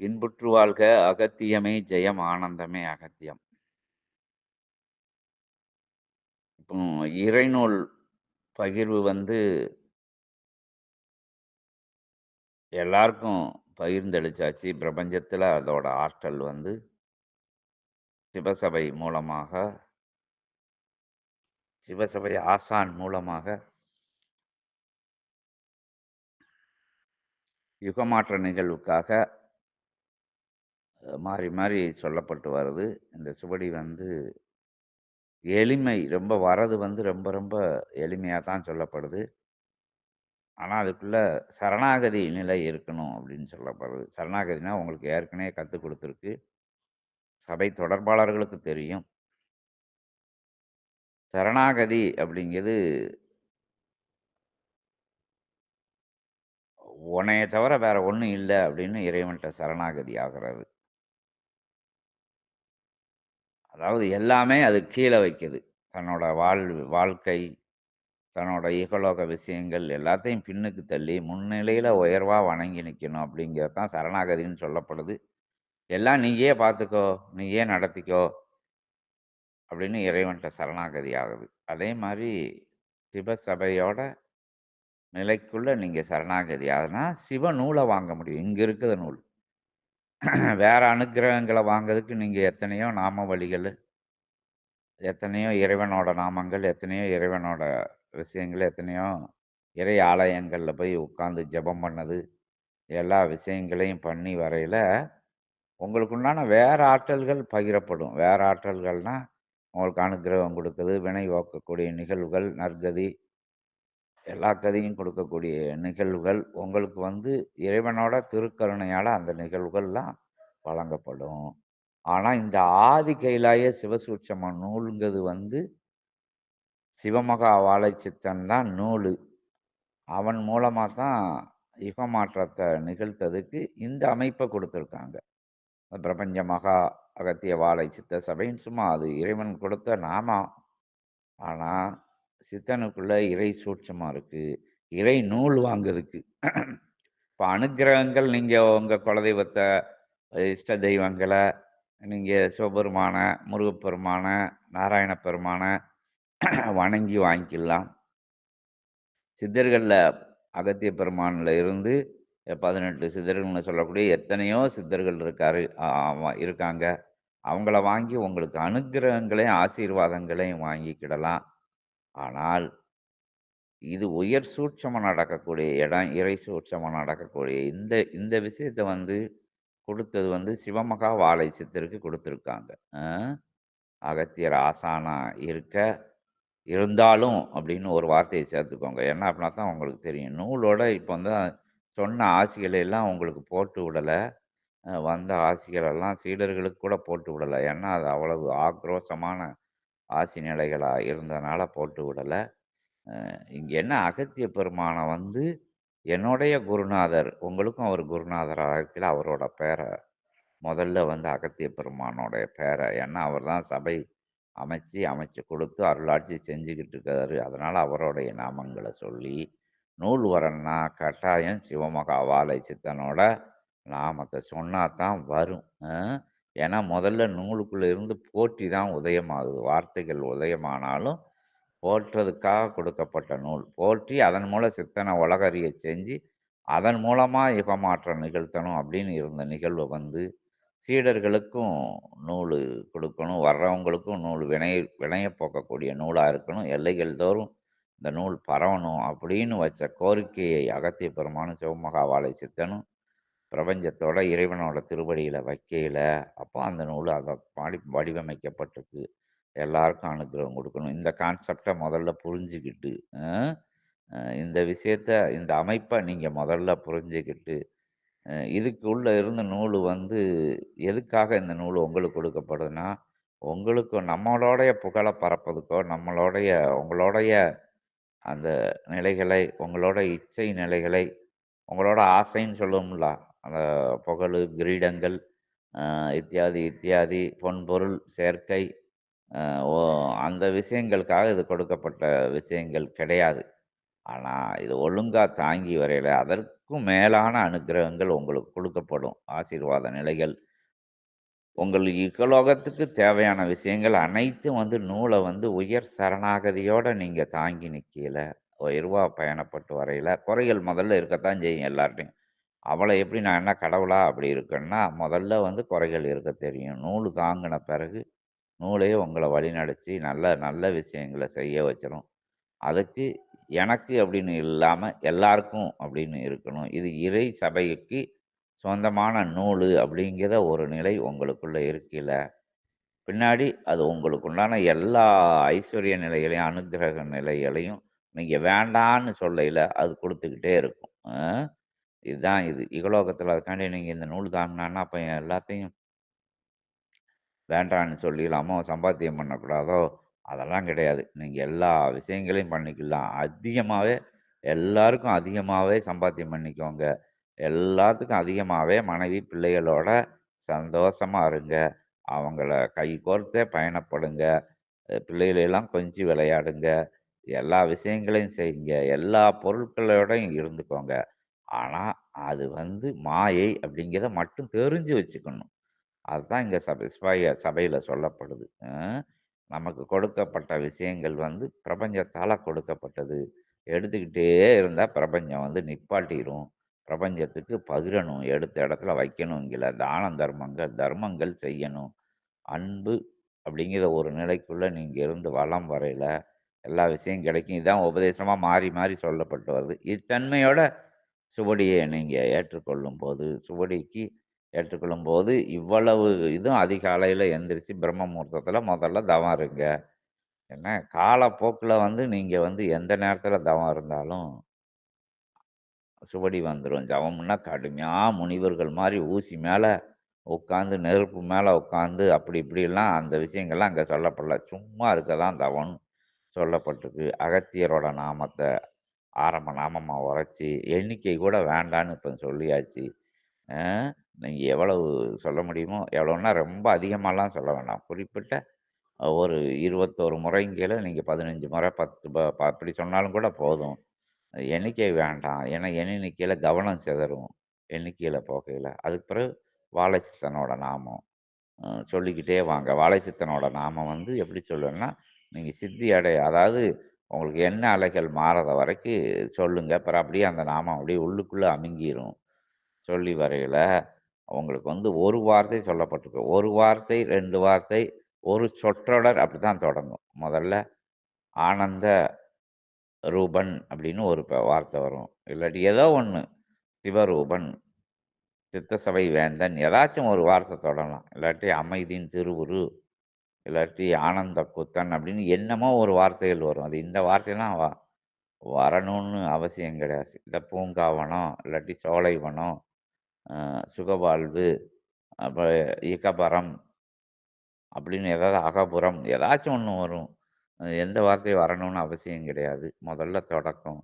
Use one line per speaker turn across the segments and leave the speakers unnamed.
இன்புற்று வாழ்க அகத்தியமே ஜெயம் ஆனந்தமே அகத்தியம். இப்போ இறைநூல் பகிர்வு வந்து எல்லாருக்கும் பகிர்ந்தளிச்சாச்சு. பிரபஞ்சத்தில் அதோட ஆற்றல் வந்து சிவசபை மூலமாக சிவசபை ஆசான் மூலமாக யுகமாற்ற நிகழ்வுக்காக மாறி மாறி சொல்லப்பட்டு வருது. இந்த சுவடி வந்து எளிமை ரொம்ப வரது வந்து ரொம்ப ரொம்ப எளிமையாக தான் சொல்லப்படுது. ஆனால் அதுக்குள்ளே சரணாகதி நிலை இருக்கணும் அப்படின்னு சொல்லப்படுது. சரணாகதினா உங்களுக்கு ஏற்கனவே கற்றுக் கொடுத்துருக்கு சபை தொடர்பாளர்களுக்கு தெரியும். சரணாகதி அப்படிங்கிறது உன்னைய தவிர வேற ஒன்றும் இல்லை அப்படின்னு இறைவன்கிட்ட சரணாகதி ஆகிறது அதாவது எல்லாமே அது கீழே வைக்குது. தன்னோட வாழ் வாழ்க்கை, தன்னோட இகலோக விஷயங்கள் எல்லாத்தையும் பின்னுக்கு தள்ளி, முன்னிலையில் உயர்வாக வணங்கி நிற்கணும் அப்படிங்கிறது தான் சரணாகதின்னு சொல்லப்படுது. எல்லாம் நீயே பார்த்துக்கோ, நீயே நடத்திக்கோ அப்படின்னு இறைவன்கிட்ட சரணாகதி ஆகுது. அதே மாதிரி சிவசபையோட நிலைக்குள்ளே நீங்கள் சரணாகதி ஆகுதுன்னா சிவ நூலை வாங்க முடியும். இங்கே இருக்கிற நூல். வேற அனுகிரகங்களை வாங்கிறதுக்கு நீங்க எத்தனையோ நாம வழிகள் எத்தனையோ இறைவனோட நாமங்கள், எத்தனையோ இறைவனோட விஷயங்கள், எத்தனையோ இறை ஆலயங்களில் போய் உட்காந்து ஜெபம் பண்ணது, எல்லா விஷயங்களையும் பண்ணி வரையில, உங்களுக்கு உண்டான வேற ஆற்றல்கள் பகிரப்படும். வேற ஆற்றல்கள்னால் உங்களுக்கு அனுக்கிரகம் கொடுக்குது வினை ஓக்கக்கூடிய நிகழ்வுகள், நற்கதி எல்லா கதையும் கொடுக்கக்கூடிய நிகழ்வுகள், உங்களுக்கு வந்து இறைவனோட திருக்கருணையால் அந்த நிகழ்வுகள்லாம் வழங்கப்படும். ஆனால் இந்த ஆதி கைலாய சிவசூட்சம நூலுங்கிறது வந்து சிவமகா வாழைச்சித்தன் தான் நூலு. அவன் மூலமாக தான் யுகமாற்றத்தை நிகழ்த்ததுக்கு இந்த அமைப்பை கொடுத்துருக்காங்க பிரபஞ்ச மகா அகத்திய வாழை சித்த சபைன்னு சும்மா அது இறைவன் கொடுத்த நாமம். ஆனால் சித்தனுக்குள்ள இறை சூட்சமாக இருக்கு. இறை நூல் வாங்குறதுக்கு. இப்போ அனுக்கிரகங்கள் நீங்கள் உங்கள் குலதெய்வத்தை இஷ்ட தெய்வங்களை நீங்கள் சிவபெருமான, முருகப்பெருமான, நாராயண பெருமான வணங்கி வாங்கிக்கலாம். சித்தர்களில் அகத்திய பெருமானில் இருந்து 18 சித்தர்கள்னு சொல்லக்கூடிய எத்தனையோ சித்தர்கள் இருக்காரு இருக்காங்க. அவங்கள வாங்கி உங்களுக்கு அனுக்கிரகங்களையும், ஆசீர்வாதங்களையும் வாங்கிக்கிடலாம். ஆனால், இது உயர் சூட்சமாக நடக்கக்கூடிய இடம். இறை சூட்சமம் நடக்கக்கூடிய இந்த இந்த விஷயத்தை வந்து கொடுத்தது வந்து சிவமகா வாழை சித்தருக்கு கொடுத்துருக்காங்க அகத்தியர் ஆசானா இருக்க, இருந்தாலும் அப்படின்னு ஒரு வார்த்தையை சேர்த்துக்கோங்க. என்ன அப்படின்னா தான் உங்களுக்கு தெரியும். நூலோட இப்போ வந்து சொன்ன ஆசிகளை எல்லாம் உங்களுக்கு போட்டு விடலை வந்த ஆசிகளெல்லாம் சீடர்களுக்கு கூட போட்டு விடலை ஏன்னா, அது அவ்வளவு ஆக்ரோஷமான ஆசி நிலைகளாக இருந்தனால போட்டு விடலை இங்கே என்ன அகத்திய பெருமானை வந்து என்னுடைய குருநாதர், உங்களுக்கும் அவர் குருநாதராக இருக்கல அவரோட பேரை முதல்ல வந்து அகத்திய பெருமானோடைய பேரை ஏன்னா, அவர் தான் சபை அமைச்சு, அமைச்சு கொடுத்து அருளாட்சி செஞ்சுக்கிட்டு இருக்காரு. அதனால் அவருடைய நாமங்களை சொல்லி, நூல் வரன்னா கட்டாயம் சிவமகா வாழை சித்தனோட நாமத்தை சொன்னா தான் வரும். ஏன்னா, முதல்ல நூலுக்குள்ளே இருந்து போற்றி தான் உதயமாகுது. வார்த்தைகள் உதயமானாலும், போற்றதுக்காக கொடுக்கப்பட்ட நூல். போற்றி அதன் மூலம் சித்தனை உலகறிய செஞ்சு, அதன் மூலமாக யுகமாற்றம் நிகழ்த்தணும் அப்படின்னு இருந்த நிகழ்வு வந்து, சீடர்களுக்கும் நூல் கொடுக்கணும் வர்றவங்களுக்கும் நூல் வினை வினைய போக்கக்கூடிய நூலாக இருக்கணும். எல்லைகள் தோறும் இந்த நூல் பரவணும் அப்படின்னு வச்ச கோரிக்கையை அகத்திய பெருமானும், சிவமகாவாலை சித்தனும் பிரபஞ்சத்தோட இறைவனோட திருவடியில் வைக்கையில, அப்போ அந்த நூல் அதை பாடி வடிவமைக்கப்பட்டிருக்கு. எல்லாருக்கும் அனுகிரகம் கொடுக்கணும் இந்த கான்செப்டை முதல்ல புரிஞ்சுக்கிட்டு இந்த விஷயத்த இந்த அமைப்பை நீங்கள் முதல்ல புரிஞ்சுக்கிட்டு இதுக்கு உள்ளே இருந்த நூல் வந்து எதுக்காக இந்த நூல் உங்களுக்கு கொடுக்கப்படுதுன்னா, உங்களுக்கு நம்மளோடைய புகழை பரப்பதுக்கோ, நம்மளோடைய உங்களுடைய அந்த நிலைகளை, உங்களோட இச்சை நிலைகளை, உங்களோட ஆசைன்னு சொல்லுவோம்ல, அந்த புகழு, கிரீடங்கள், இத்தியாதி, இத்தியாதி பொன்பொருள் செயற்கை சேர்க்கை, அந்த விஷயங்களுக்காக இது கொடுக்கப்பட்ட விஷயங்கள் கிடையாது. ஆனால் இது ஒழுங்காக தாங்கி வரையில, அதற்கும் மேலான அனுக்கிரகங்கள் உங்களுக்கு கொடுக்கப்படும். ஆசீர்வாத நிலைகள். உங்கள் இகலோகத்துக்கு தேவையான விஷயங்கள் அனைத்தும் வந்து நூலை வந்து உயர் சரணாகதியோடு நீங்கள் தாங்கி நிற்கல உயர்வாக பயணப்பட்டு வரையில, குறைகள் முதல்ல இருக்கத்தான் செய்யும் எல்லார்ட்டையும். அவளை எப்படி நான் என்ன கடவுளா அப்படி இருக்கேன்னா, முதல்ல வந்து குறைகள் இருக்க தெரியும். நூல் தாங்கின பிறகு, நூலே உங்களை வழிநடத்தி நல்ல நல்ல விஷயங்களை செய்ய வச்சிடும் அதுக்கு எனக்கு அப்படின்னு இல்லாமல் எல்லாருக்கும் அப்படின்னு இருக்கணும். இது இறை சபைக்கு சொந்தமான நூல் அப்படிங்கிற ஒரு நிலை உங்களுக்குள்ளே இருக்கையில, பின்னாடி அது உங்களுக்கு உண்டான எல்லா ஐஸ்வர்ய நிலைகளையும், அனுக்கிரக நிலைகளையும் நீங்கள் வேண்டான்னு சொல்லையில் அது கொடுத்துக்கிட்டே இருக்கும். இதுதான் இது. இகலோகத்தில் அதுக்காண்டி நீங்கள் இந்த நூல் தாங்கினான்னா அப்போ எல்லாத்தையும் வேண்டான்னு சொல்லிடலாமோ, சம்பாத்தியம் பண்ணக்கூடாதோ, அதெல்லாம் கிடையாது. நீங்கள் எல்லா விஷயங்களையும் பண்ணிக்கலாம். அதிகமாகவே எல்லாருக்கும் அதிகமாகவே சம்பாத்தியம் பண்ணிக்கோங்க. எல்லாத்துக்கும் அதிகமாகவே மனைவி, பிள்ளைகளோட சந்தோஷமாக இருங்க. அவங்கள கைகோர்த்தே பயணப்படுங்க. பிள்ளைகளெல்லாம் கொஞ்சம் விளையாடுங்க. எல்லா விஷயங்களையும் செய்யுங்க. எல்லா பொருட்களோடையும் இருந்துக்கோங்க. ஆனால் அது வந்து மாயை அப்படிங்கிறத மட்டும் தெரிஞ்சு வச்சுக்கணும். அதுதான் இங்க சபை ஸ்பய சபையில சொல்லப்படுது. அ நமக்கு கொடுக்கப்பட்ட விஷயங்கள் வந்து பிரபஞ்சத்தால கொடுக்கப்பட்டது. எடுத்துக்கிட்டே இருந்தா பிரபஞ்சம் வந்து நிப்பாட்டிரும். பிரபஞ்சத்துக்கு பகிரணும். எடுத்த இடத்துல வைக்கணுங்கிற தானம் தர்மங்கள் தர்மங்கள் செய்யணும். அன்பு அப்படிங்கிற ஒரு நிலைக்குள்ள நீங்க இருந்து வலம் வரையில, எல்லா விஷயம் கிடைக்கும். இதான் உபதேசமா மாறி மாறி சொல்லப்பட்டு வருது. இத்தன்மையோட சுவடியே நீங்கள் ஏற்றுக்கொள்ளும் போது சுவடிக்கு ஏற்றுக்கொள்ளும்போது, இவ்வளவு இதுவும் அதிகாலையில் எந்திரிச்சு பிரம்ம முகூர்த்தத்தில் முதல்ல தவம் இருங்க. என்ன காலப்போக்கில் வந்து நீங்கள் வந்து எந்த நேரத்தில் தவம் இருந்தாலும் சுவடி வந்துடும் ஜவம்னா கடுமையாக முனிவர்கள் மாதிரி ஊசி மேலே உட்காந்து, நெருப்பு மேலே உட்காந்து அப்படி இப்படிலாம் அந்த விஷயங்கள்லாம் அங்கே சொல்லப்படல. சும்மா இருக்க தான் தவம் சொல்லப்பட்டிருக்கு. அகத்தியரோட நாமத்தை ஆரம்ப நாமமாக உரைச்சி எண்ணிக்கை கூட வேண்டான்னு இப்போ சொல்லியாச்சு. நீங்கள் எவ்வளவு சொல்ல முடியுமோ, எவ்வளோன்னா ரொம்ப அதிகமாகலாம் சொல்ல வேண்டாம். குறிப்பிட்ட ஒரு 21 முறைங்கீழ நீங்க 15 முறை 10 ப அப்படி சொன்னாலும் கூட போதும். எண்ணிக்கை வேண்டாம். ஏன்னா எண்ணிக்கையில் கவனம் சிதறும். எண்ணிக்கையில் போகையில் அதுக்கு பிறகு வாழைச்சித்தனோட நாமம். சொல்லிக்கிட்டே வாங்க. வாழைச்சித்தனோட நாமம் வந்து எப்படி சொல்லுவேன்னா, நீங்கள் சித்தி அடைய அதாவது உங்களுக்கு என்ன அலைகள் மாறத வரைக்கும் சொல்லுங்க. அப்புறம் அப்படியே அந்த நாமம் அப்படியே உள்ளுக்குள்ளே அமுங்கிரும். சொல்லி வரையில் உங்களுக்கு வந்து ஒரு வார்த்தை சொல்லப்பட்டிருக்கு. ஒரு வார்த்தை, ரெண்டு வார்த்தை, ஒரு சொற்றொடர் அப்படித்தான் தொடங்கும். முதல்ல ஆனந்த ரூபன் அப்படின்னு ஒரு வார்த்தை வரும். இல்லாட்டி ஏதோ ஒன்று சிவரூபன், சித்தசபை வேந்தன் ஏதாச்சும் ஒரு வார்த்தை தொடரலாம் இல்லாட்டி அமைதியின் திருவுரு, இல்லாட்டி ஆனந்த குத்தன் அப்படின்னு என்னமோ ஒரு வார்த்தைகள் வரும். அது இந்த வார்த்தைலாம் வா வரணும்னு அவசியம் கிடையாது. இந்த பூங்காவனம், இல்லாட்டி சோலைவனம், சுகவாழ்வு, அப்புறம் இகபரம் அப்படின்னு ஏதாவது அகபுரம் ஏதாச்சும் ஒன்று வரும். எந்த வார்த்தை வரணும்னு அவசியம் கிடையாது. முதல்ல தொடக்கம்.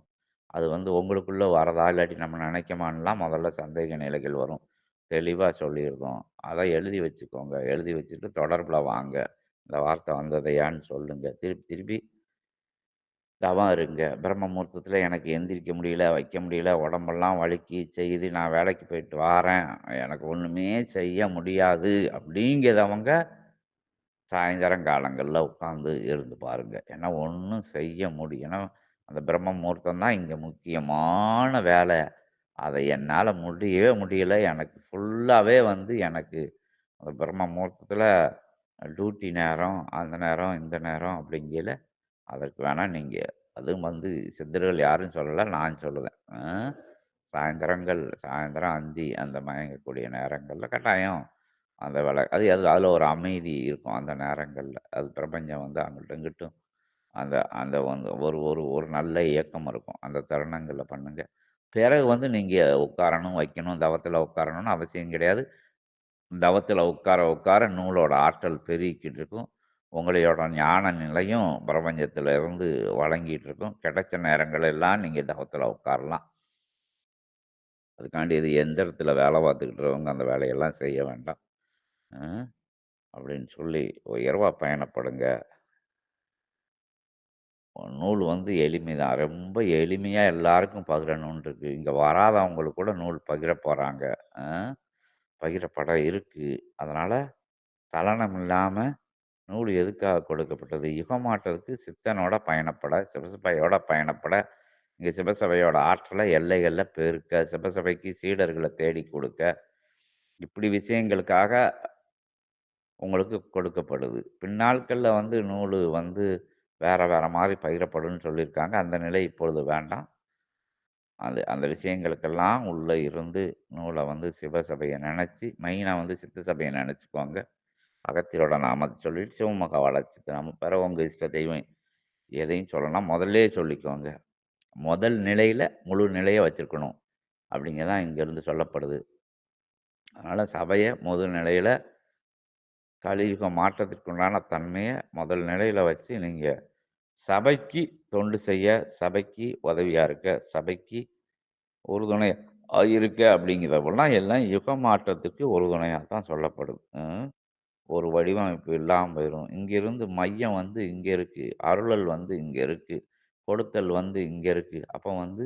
அது வந்து உங்களுக்குள்ளே வரதா, இல்லாட்டி நம்ம நினைக்கமான்னுலாம் முதல்ல சந்தேக நிலைகள் வரும். தெளிவாக சொல்லியிருக்கோம். அதை எழுதி வச்சுக்கோங்க. எழுதி வச்சுட்டு தொடர்பில் வாங்க. இந்த வார்த்தை வந்ததையான்னு சொல்லுங்க. திருப்பி திருப்பி தவம் இருங்க. பிரம்ம முகூர்த்தத்தில் எனக்கு எந்திரிக்க முடியல, வைக்க முடியல, உடம்பெல்லாம் வழுக்கி செய்து நான் வேலைக்கு போயிட்டு வாரேன். எனக்கு ஒன்றுமே செய்ய முடியாது அப்படிங்கிறவங்க சாயந்தரம் காலங்களில் உட்காந்து இருந்து பாருங்க. ஏன்னா ஒன்றும் செய்ய முடியும். ஏன்னா அந்த பிரம்ம முகூர்த்தம் தான் இங்கே முக்கியமான வேலை. அதை என்னால் முடியவே முடியல. எனக்கு ஃபுல்லாகவே வந்து எனக்கு அந்த பிரம்ம முகூர்த்தத்தில் டியூட்டி நேரம், அந்த நேரம், இந்த நேரம் அப்படிங்கையில் அதற்கு வேணால் நீங்கள் அதுவும் வந்து சித்தர்கள் யாரும் சொல்லலை நான் சொல்லுவேன். சாயந்தரங்கள் சாயந்தரம் அந்தி அந்த மயங்கக்கூடிய நேரங்களில் கட்டாயம் அந்த விளை அது அது அதில் ஒரு அமைதி இருக்கும் அந்த நேரங்களில் அது பிரபஞ்சம் வந்து அங்கிட்டும் இங்கிட்டும் அந்த அந்த வந்து ஒரு ஒரு ஒரு நல்ல இயக்கம் இருக்கும். அந்த தருணங்களில் பண்ணுங்கள் பிறகு வந்து நீங்கள் உட்காரணும், வைக்கணும், தவத்தில் உட்காரணும்னு அவசியம் கிடையாது. தவத்தில் உட்கார உட்கார நூலோட ஆற்றல் பெருகிக்கிட்டு இருக்கும். உங்களோட ஞான நிலையும் பிரபஞ்சத்தில் இருந்து வழங்கிட்டு இருக்கும். கிடைச்ச நேரங்கள் எல்லாம் நீங்கள் தவத்தில் உட்காரலாம். அதுக்காண்டி இது எந்திரத்தில வேலை பார்த்துக்கிட்டு இருக்கவங்க அந்த வேலையெல்லாம் செய்ய வேண்டாம். அப்படின்னு சொல்லி உயர்வாக பயணப்படுங்க. நூல் வந்து எளிமைதான். ரொம்ப எளிமையாக எல்லாருக்கும் பகிரணும்னு இருக்கு. இங்கே வராதவங்களுக்கு கூட நூல் பகிரப் போகிறாங்க பகிர படம் இருக்குது அதனால் சலனம் இல்லாமல் நூல் எதுக்காக கொடுக்கப்பட்டது? யுகமாற்றத்துக்கு சித்தனோட பயணப்பட, சிவசபையோட பயணப்பட, இங்கே சிவசபையோட ஆற்றலை எல்லைகளில் பெருக்க, சிவசபைக்கு சீடர்களை தேடி கொடுக்க, இப்படி விஷயங்களுக்காக உங்களுக்கு கொடுக்கப்படுது. பின்னாட்களில் வந்து நூல் வந்து வேற வேற மாதிரி பகிரப்படும்னு சொல்லியிருக்காங்க. அந்த நிலை இப்பொழுது வேண்டாம். அது அந்த விஷயங்களுக்கெல்லாம் உள்ளே இருந்து நூலை வந்து சிவசபையை நினச்சி மெயினா வந்து சித்த சபையை நினச்சிக்குவாங்க அகத்தியோட நாமத்தை சொல்லிட்டு சிவமக வளர்ச்சி நம்ம பெற உங்கள் இஷ்ட தெய்வம் எதையும் சொல்லலாம். முதல்லே சொல்லிக்கோங்க. முதல் நிலையில் முழு நிலையை வச்சுருக்கணும் அப்படிங்க தான் இங்கேருந்து சொல்லப்படுது. அதனால் சபையை முதல் நிலையில் கலியுக மாற்றத்திற்குண்டான தன்மையை முதல் நிலையில் வச்சு நீங்கள் சபைக்கு தொண்டு செய்ய, சபைக்கு உதவியாக இருக்க, சபைக்கு உறுதுணையா இருக்க அப்படிங்கிறதெல்லாம் எல்லாம் யுக மாற்றத்துக்கு உறுதுணையாக தான் சொல்லப்படுது. ஒரு வடிவமைப்பு இல்லாமல் போயிடும் இங்கிருந்து மையம் வந்து இங்கே இருக்குது அருளல் வந்து இங்கே இருக்குது கொடுத்தல் வந்து இங்கே இருக்குது அப்போ வந்து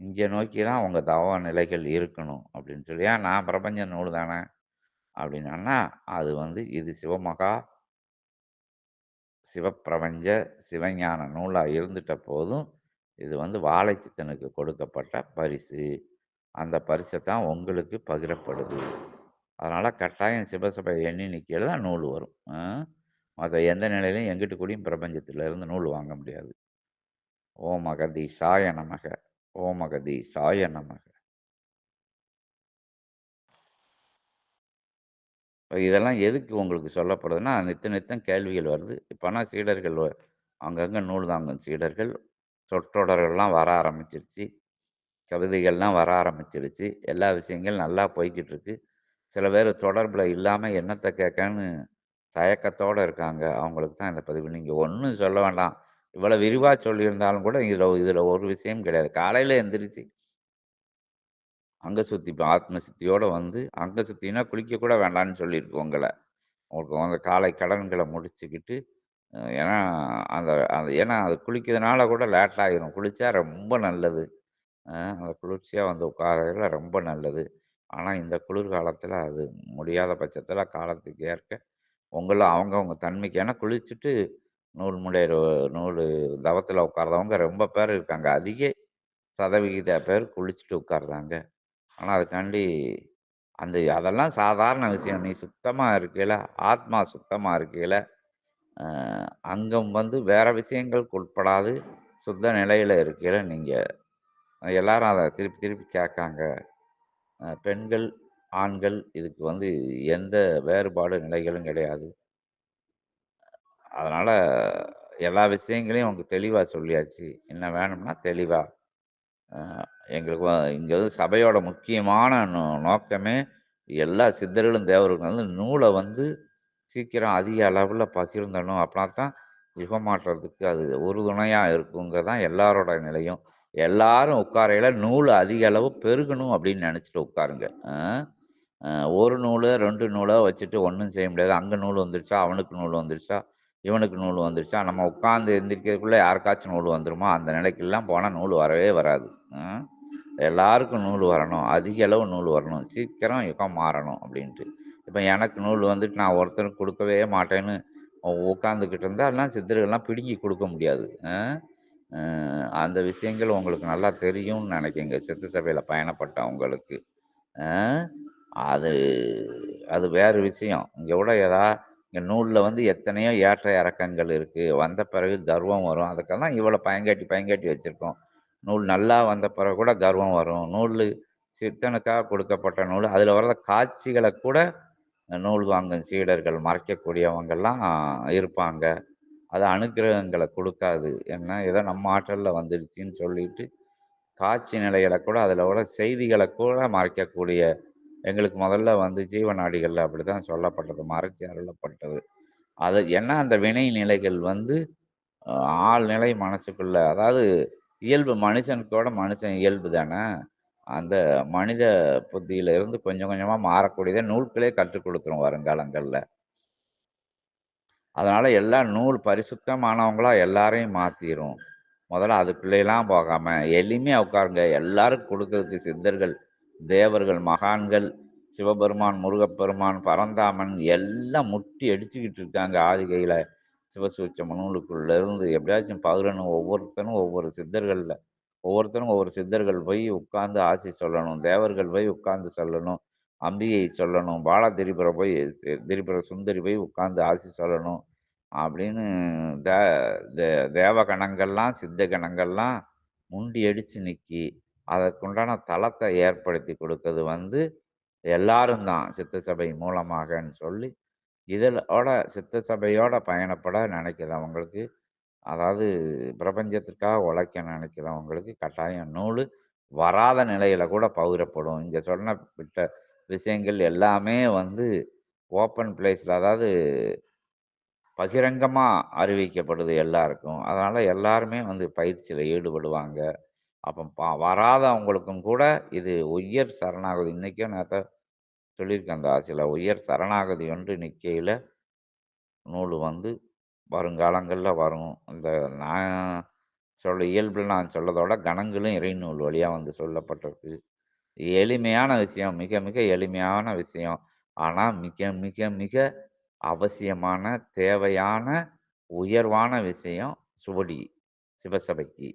இங்கே நோக்கி தான் அவங்க தவ நிலைகள் இருக்கணும் அப்படின்னு சொல்லி, நான் பிரபஞ்ச நூல் தானே அப்படின்னா, அது வந்து இது சிவமகா சிவப்பிரபஞ்ச சிவஞான நூலாக இருந்துட்ட போதும், இது வந்து வாழைச்சித்தனுக்கு கொடுக்கப்பட்ட பரிசு. அந்த பரிசை தான் உங்களுக்கு பகிரப்படுது. அதனால் கட்டாயம் சிவசபை எண்ணி தான் நூல் வரும். மற்ற எந்த நிலையிலையும் எங்கிட்டு கூடயும் பிரபஞ்சத்துல இருந்து நூல் வாங்க முடியாது. ஓம் சாய நமக! ஓம் சாய நமக! இப்ப இதெல்லாம் எதுக்கு உங்களுக்கு சொல்லப்படுதுன்னா, நித்த நித்தம் கேள்விகள் வருது. இப்போனா சீடர்கள் அங்கங்கே நூல் தாங்கும் சீடர்கள், சொற்றொடர்கள்லாம் வர ஆரம்பிச்சிருச்சு. கவிதைகள்லாம் வர ஆரம்பிச்சிருச்சு. எல்லா விஷயங்கள் நல்லா போய்கிட்டு இருக்கு. சில பேர் தொடர்பில் இல்லாமல் என்னத்தை கேட்கன்னு தயக்கத்தோடு இருக்காங்க. அவங்களுக்கு தான் இந்த பதிவு. நீங்கள் ஒன்றும் சொல்ல வேண்டாம். இவ்வளோ விரிவாக சொல்லியிருந்தாலும் கூட இதில் இதில் ஒரு விஷயம் கிடையாது. காலையில் எந்திரிச்சு அங்க சுத்தி ஆத்ம சித்தியோட வந்து அங்க சுத்தினா குளிக்க கூட வேண்டான்னு சொல்லியிருக்கு உங்களை. உங்களுக்கு அந்த காலை கடன்கள முடிச்சுக்கிட்டு, அ ஏன்னா அந்த அந்த ஏன்னா அது குளிக்கிறதுனால கூட லேட் ஆயிரும். குளிச்சா ரொம்ப நல்லது. அ அந்த குளிர்ச்சியா வந்து உட்கார்றதுல ரொம்ப நல்லது. ஆனா இந்த குளிர்காலத்தில அது முடியாத பட்சத்தில காலத்துக்கு ஏற்க உங்கள அவங்கவங்க தன்மைக்கு ஏன்னா குளிச்சுட்டு நூல் முடையிற நூலு தவத்தில உட்கார்றவங்க ரொம்ப பேர் இருக்காங்க. அதிக சதவிகித பேர் குளிச்சுட்டு உட்கார்றாங்க. ஆனால் அதுக்காண்டி அந்த அதெல்லாம் சாதாரண விஷயம். நீ சுத்தமாக இருக்கையில் ஆத்மா சுத்தமாக இருக்கையில் அங்கம் வந்து வேறு விஷயங்களுக்கு உட்படாது சுத்த நிலையில் இருக்கையில் நீங்கள் எல்லாரும் அதை திருப்பி திருப்பி கேட்காங்க. பெண்கள், ஆண்கள் இதுக்கு வந்து எந்த வேறுபாடு நிலைகளும் கிடையாது. அதனால் எல்லா விஷயங்களையும் உங்களுக்கு தெளிவாக சொல்லியாச்சு. என்ன வேணும்னா தெளிவாக எங்களுக்கு இங்கே வந்து சபையோட முக்கியமான நோ நோக்கமே எல்லா சித்தர்களும், தேவர்களும் வந்து நூலை வந்து சீக்கிரம் அதிக அளவில் பகிர்ந்தணும். அப்பனா தான் யுகமாற்றத்துக்கு அது உறுதுணையாக இருக்குங்கிறது தான் எல்லாரோட நிலையும். எல்லாரும் உட்காரையில் நூல் அதிக அளவு பெருகணும் அப்படின்னு நினச்சிட்டு உட்காருங்க. ஒரு நூலு, ரெண்டு நூலை வச்சுட்டு ஒன்றும் செய்ய முடியாது. அங்கே நூல் வந்துருச்சா, அவனுக்கு நூல் வந்துருச்சா, இவனுக்கு நூல் வந்துருச்சா, நம்ம உட்காந்து எந்திரிக்கிறதுக்குள்ளே யாருக்காச்சும் நூல் வந்துருமா? அந்த நிலைக்கெல்லாம் போனால் நூல் வரவே வராது. எல்லாருக்கும் நூல் வரணும். அதிக அளவு நூல் வரணும். சீக்கிரம் யுகம் மாறணும் அப்படின்ட்டு. இப்போ எனக்கு நூல் வந்துட்டு நான் ஒருத்தனுக்கு கொடுக்கவே மாட்டேன்னு உட்காந்துக்கிட்டு இருந்தால் எல்லாம் சித்தர்கள்லாம் பிடுங்கி கொடுக்க முடியாது. அந்த விஷயங்கள் உங்களுக்கு நல்லா தெரியும்னு நினைக்கிங்க சித்த சபையில் பயணப்பட்டவங்களுக்கு. அது அது வேறு விஷயம். இங்கே கூட ஏதா இங்கே நூலில் வந்து எத்தனையோ ஏற்ற இறக்கங்கள் இருக்குது வந்த பிறகு கர்வம் வரும். அதுக்கெல்லாம் இவ்வளோ பயங்காட்டி பயங்காட்டி வச்சுருக்கோம் நூல் நல்லா வந்த பிறகு கூட கர்வம் வரும். நூல் சித்தனுக்காக கொடுக்கப்பட்ட நூல். அதில் வர்ற காட்சிகளை கூட நூல் வாங்கும் சீடர்கள் மறைக்கக்கூடியவங்கெல்லாம் இருப்பாங்க. அது அனுகிரகங்களை கொடுக்காது ஏன்னா, ஏதோ நம்ம ஆற்றலில் வந்துடுச்சின்னு சொல்லிட்டு, காட்சி நிலைகளை கூட அதில் வர செய்திகளை கூட மறைக்கக்கூடிய எங்களுக்கு முதல்ல வந்து ஜீவநாடிகளில் அப்படி தான் சொல்லப்பட்டது. மறைச்சி அருளப்பட்டது. அது ஏன்னா அந்த வினை நிலைகள் வந்து ஆழ்நிலை மனசுக்குள்ள அதாவது இயல்பு மனுஷனுக்கோட மனுஷன் இயல்பு தானே. அந்த மனித புத்தியில இருந்து கொஞ்சம் கொஞ்சமா மாறக்கூடியத நூல்களே கற்றுக் கொடுத்துரும் வருங்காலங்கள்ல. அதனால எல்லா நூல் பரிசுத்தமானவங்களா எல்லாரையும் மாத்திரும். முதல்ல அதுக்குள்ளேலாம் போகாம, எளிமையா உட்காருங்க. எல்லாருக்கும் கொடுக்கறதுக்கு சித்தர்கள், தேவர்கள், மகான்கள், சிவபெருமான், முருகப்பெருமான், பரந்தாமன் எல்லாம் முட்டி அடிச்சுக்கிட்டு இருக்காங்க ஆதிகையில் சிவசூச்ச நூலுக்குள்ள இருந்து எப்படியாச்சும் பகிரணும். ஒவ்வொருத்தனும் ஒவ்வொரு சித்தர்கள்ல ஒவ்வொருத்தரும் ஒவ்வொரு சித்தர்கள் போய் உட்கார்ந்து ஆசி சொல்லணும். தேவர்கள் போய் உட்கார்ந்து சொல்லணும். அம்பிகை சொல்லணும். பாலா திரிபுர போய் திரிபுர சுந்தரி போய் உட்கார்ந்து ஆசி சொல்லணும். அப்படின்னு தே தே தேவகணங்கள்லாம், சித்த கணங்கள்லாம் முண்டி அடித்து நிற்கி அதற்குண்டான தளத்தை ஏற்படுத்தி கொடுத்தது வந்து எல்லாரும் தான். சித்த சபை மூலமாகன்னு சொல்லி, இதலோட சித்த சபையோட பயணப்பட நினைக்கிறவங்களுக்கு, அதாவது பிரபஞ்சத்திற்காக உழைக்க நினைக்கிறவங்களுக்கு கட்டாயம் நூல் வராத நிலையில கூட பகிரப்படும். இங்கே சொன்ன விட்ட விஷயங்கள் எல்லாமே வந்து ஓப்பன் பிளேஸில் அதாவது பகிரங்கமாக அறிவிக்கப்படுது எல்லாருக்கும். அதனால் எல்லாருமே வந்து பயிற்சியில் ஈடுபடுவாங்க. அப்போ பா வராதவங்களுக்கும் கூட இது உயர் சரணாகுது இன்றைக்கும் நேற்று சொல்லியிருக்கேன் அந்த சில உயர் சரணாகதி ஒன்று நிற்கையில் நூல் வந்து வருங்காலங்களில் வரும். இந்த நான் சொல்ல இயல்பில் நான் சொல்லதோட கணங்களும் இறைநூல் வழியாக வந்து சொல்லப்பட்டிருக்கு. எளிமையான விஷயம். மிக மிக எளிமையான விஷயம். ஆனால் மிக மிக மிக அவசியமான, தேவையான, உயர்வான விஷயம் சுவடி சிவசபைக்கு.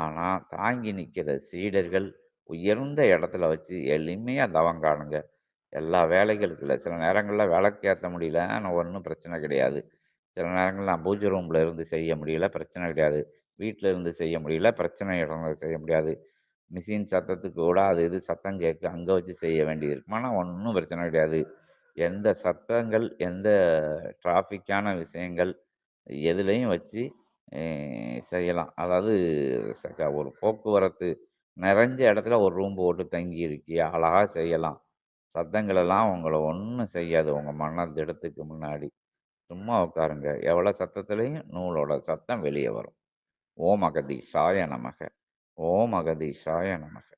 ஆனால் தாங்கி நிற்கிற சீடர்கள் உயர்ந்த இடத்துல வச்சு எளிமையாக தவம் காணுங்க. எல்லா வேலைகளுக்கு இல்லை சில நேரங்களில் விளக்கு ஏற்ற முடியல. ஆனால் ஒன்றும் பிரச்சனை கிடையாது. சில நேரங்களில் நான் பூஜை ரூமில் இருந்து செய்ய முடியல. பிரச்சனை கிடையாது. வீட்டில் இருந்து செய்ய முடியல. பிரச்சனை இருந்து செய்ய முடியாது. மிஷின் சத்தத்துக்கு கூட அது இது சத்தம் கேட்கு. அங்கே வச்சு செய்ய வேண்டியது இருக்கும். ஆனால் ஒன்றும் பிரச்சனை கிடையாது. எந்த சத்தங்கள், எந்த டிராஃபிக்கான விஷயங்கள் எதுலேயும் வச்சு செய்யலாம். அதாவது ஒரு போக்குவரத்து நிறைஞ்ச இடத்துல ஒரு ரூம் போட்டு தங்கி இருக்கி அழகாக செய்யலாம். சத்தங்களெல்லாம் உங்களை ஒன்றும் செய்யாது. உங்கள் மன திடத்துக்கு முன்னாடி. சும்மா உட்காருங்க. எவ்வளோ சத்தத்துலேயும் நூலோட சத்தம் வெளியே வரும். ஓம் அகதி சாய நமக. ஓம் சாய நமக.